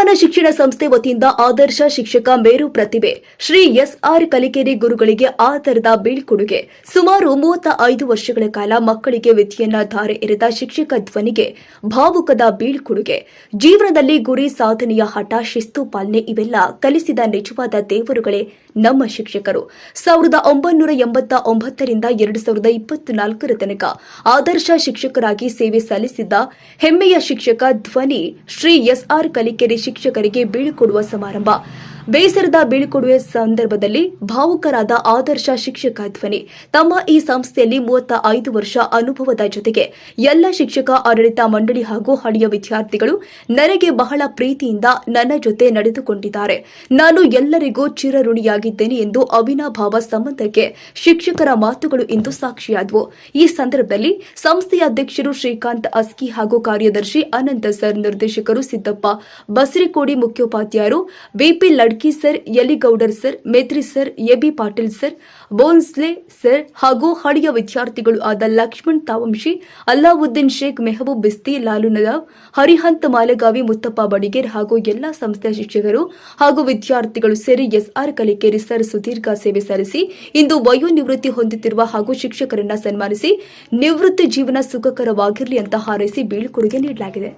ಸಂಸ್ಥೆ ವತಿಯಿಂದ ಆದರ್ಶ ಶಿಕ್ಷಕ ಮೇರು ಪ್ರತಿಭೆ ಶ್ರೀ ಎಸ್ಆರ್ ಕಲಿಕೆರೆ ಗುರುಗಳಿಗೆ ಆಧಾರದ ಬೀಳ್ಕೊಡುಗೆ. ಸುಮಾರು ಮೂವತ್ತ ಐದು ವರ್ಷಗಳ ಕಾಲ ಮಕ್ಕಳಿಗೆ ವಿದ್ಯೆಯನ್ನ ಧಾರೆ ಎರೆದ ಶಿಕ್ಷಕ ಧ್ವನಿಗೆ ಭಾವುಕದ ಬೀಳ್ಕೊಡುಗೆ. ಜೀವನದಲ್ಲಿ ಗುರಿ ಸಾಧನೆಯ ಹಠ, ಶಿಸ್ತು, ಪಾಲನೆ ಇವೆಲ್ಲ ಕಲಿಸಿದ ನಿಜವಾದ ದೇವರುಗಳೇ ನಮ್ಮ ಶಿಕ್ಷಕರು. ಸಾವಿರದ ಒಂಬೈನೂರ ಎಂಬತ್ತ ಒಂಬತ್ತರಿಂದ ಎರಡು ಸಾವಿರದ ಇಪ್ಪತ್ನಾಲ್ಕರ ತನಕ ಆದರ್ಶ ಶಿಕ್ಷಕರಾಗಿ ಸೇವೆ ಸಲ್ಲಿಸಿದ್ದ ಹೆಮ್ಮೆಯ ಶಿಕ್ಷಕ ಧ್ವನಿ ಶ್ರೀ ಎಸ್ಆರ್ ಕಲಿಕೆರೆ ಶಿಕ್ಷಕರಿಗೆ ಬೀಳ್ಕೊಡುವ ಸಮಾರಂಭ ಬೇಸರದ ಬೀಳ್ಕೊಡುವೆ ಸಂದರ್ಭದಲ್ಲಿ ಭಾವುಕರಾದ ಆದರ್ಶ ಶಿಕ್ಷಕ ಧ್ವನಿ. ತಮ್ಮ ಈ ಸಂಸ್ಥೆಯಲ್ಲಿ ಮೂವತ್ತ ಐದು ವರ್ಷ ಅನುಭವದ ಜೊತೆಗೆ ಎಲ್ಲ ಶಿಕ್ಷಕ, ಆಡಳಿತ ಮಂಡಳಿ ಹಾಗೂ ಹಳೆಯ ವಿದ್ಯಾರ್ಥಿಗಳು ನನಗೆ ಬಹಳ ಪ್ರೀತಿಯಿಂದ ನನ್ನ ಜೊತೆ ನಡೆದುಕೊಂಡಿದ್ದಾರೆ. ನಾನು ಎಲ್ಲರಿಗೂ ಚಿರಋಣಿಯಾಗಿದ್ದೇನೆ ಎಂದು ಅವಿನಾಭಾವ ಸಂಬಂಧಕ್ಕೆ ಶಿಕ್ಷಕರ ಮಾತುಗಳು ಇಂದು ಸಾಕ್ಷಿಯಾದವು. ಈ ಸಂದರ್ಭದಲ್ಲಿ ಸಂಸ್ಥೆಯ ಅಧ್ಯಕ್ಷರು ಶ್ರೀಕಾಂತ್ ಅಸ್ಕಿ ಹಾಗೂ ಕಾರ್ಯದರ್ಶಿ ಅನಂತ ಸರ್ ನಿರ್ದೇಶಕರು Siddappa Basarikodi ಮುಖ್ಯೋಪಾಧ್ಯಾಯರು, BP Ladki sir, Yaligoudar sir, Metri sir AB Patil sir, Bhonsle sir ಹಾಗೂ ಹಳೆಯ ವಿದ್ಯಾರ್ಥಿಗಳು ಆದ ಲಕ್ಷ್ಮಣ್ ತಾವಂಶಿ, ಅಲ್ಲಾವುದ್ದೀನ್ ಶೇಖ್ ಮೆಹಬೂಬ್ ಬಿಸ್ತಿ, ಲಾಲು ನದಾವ್, ಹರಿಹಂತ್ ಮಾಲಗಾವಿ ಮುತ್ತಪ್ಪ ಬಡಿಗೇರ್ ಹಾಗೂ ಎಲ್ಲಾ ಸಂಸ್ಥೆಯ ಶಿಕ್ಷಕರು ಹಾಗೂ ವಿದ್ಯಾರ್ಥಿಗಳು ಸೇರಿ ಎಸ್ಆರ್ ಕಲಿಕೇರಿ ಸರ್ ಸುದೀರ್ಘ ಸೇವೆ ಸಲ್ಲಿಸಿ, ಇಂದು ವಯೋನಿವೃತ್ತಿ ಹೊಂದುತ್ತಿರುವ ಹಾಗೂ ಶಿಕ್ಷಕರನ್ನ ಸನ್ಮಾನಿಸಿ, ನಿವೃತ್ತಿ ಜೀವನ ಸುಖಕರವಾಗಿರಲಿ ಅಂತ ಹಾರೈಸಿ ಬೀಳ್ಕೊಡುಗೆ ನೀಡಲಾಗಿದೆ.